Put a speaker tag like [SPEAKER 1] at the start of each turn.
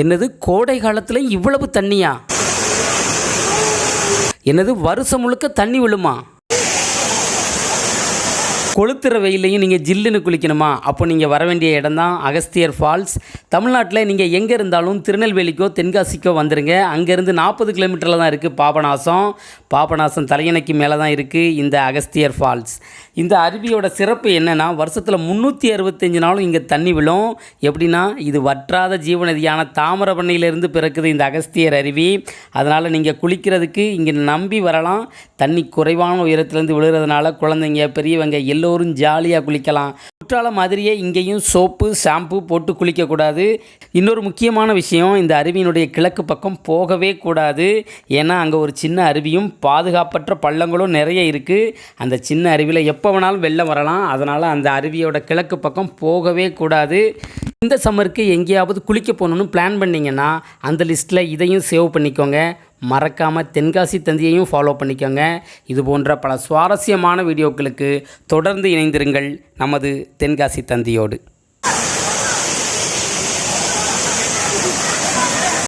[SPEAKER 1] என்னது கோடை காலத்தில் இவ்வளவு தண்ணியா? என்னது வருஷம் முழுக்க தண்ணி விழுமா? கொளுத்துற வெயிலையும் நீங்கள் ஜில்லுன்னு குளிக்கணுமா? அப்போ நீங்கள் வர வேண்டிய இடம் தான் அகஸ்தியர் ஃபால்ஸ். தமிழ்நாட்டில் நீங்கள் எங்கே இருந்தாலும் திருநெல்வேலிக்கோ தென்காசிக்கோ வந்துடுங்க அங்கேருந்து நாற்பது கிலோமீட்டரில் தான் இருக்குது பாபநாசம். பாபநாசம் தலையணைக்கு மேலே தான் இருக்குது இந்த அகஸ்தியர் ஃபால்ஸ். இந்த அருவியோட சிறப்பு என்னென்னா வருஷத்தில் முந்நூற்றி அறுபத்தஞ்சு நாளும் இங்கே தண்ணி விழும். எப்படின்னா இது வற்றாத ஜீவநதியான தாமிரபரணியிலிருந்து பிறக்குது இந்த அகஸ்தியர் அருவி. அதனால் நீங்கள் குளிக்கிறதுக்கு இங்கே நம்பி வரலாம். தண்ணி குறைவான உயரத்துலேருந்து விழுகிறதுனால குழந்தைங்க பெரியவங்க எல்லோரும் ஜாலியாக குளிக்கலாம். குற்றாலம் மாதிரியே இங்கேயும் சோப்பு ஷாம்பு போட்டு குளிக்கக்கூடாது. இன்னொரு முக்கியமான விஷயம் இந்த அருவியினுடைய கிழக்கு பக்கம் போகவே கூடாது. ஏன்னா அங்கே ஒரு சின்ன அருவியும் பாதுகாப்பற்ற பள்ளங்களும் நிறைய இருக்குது அந்த சின்ன அருவியில் எப்போ வேணாலும் வெள்ளம் வரலாம். அதனால் அந்த அருவியோட கிழக்கு பக்கம் போகவே கூடாது. இந்த சம்மருக்கு எங்கேயாவது குளிக்க போகணுன்னு பிளான் பண்ணிங்கன்னா அந்த லிஸ்ட்டில் இதையும் சேவ் பண்ணிக்கோங்க. மறக்காமல் தென்காசி தந்தியையும் ஃபாலோ பண்ணிக்கோங்க. இது போன்ற பல சுவாரஸ்யமான வீடியோக்களுக்கு தொடர்ந்து இணைந்திருங்கள். நமது தென்காசி தந்தியோடு.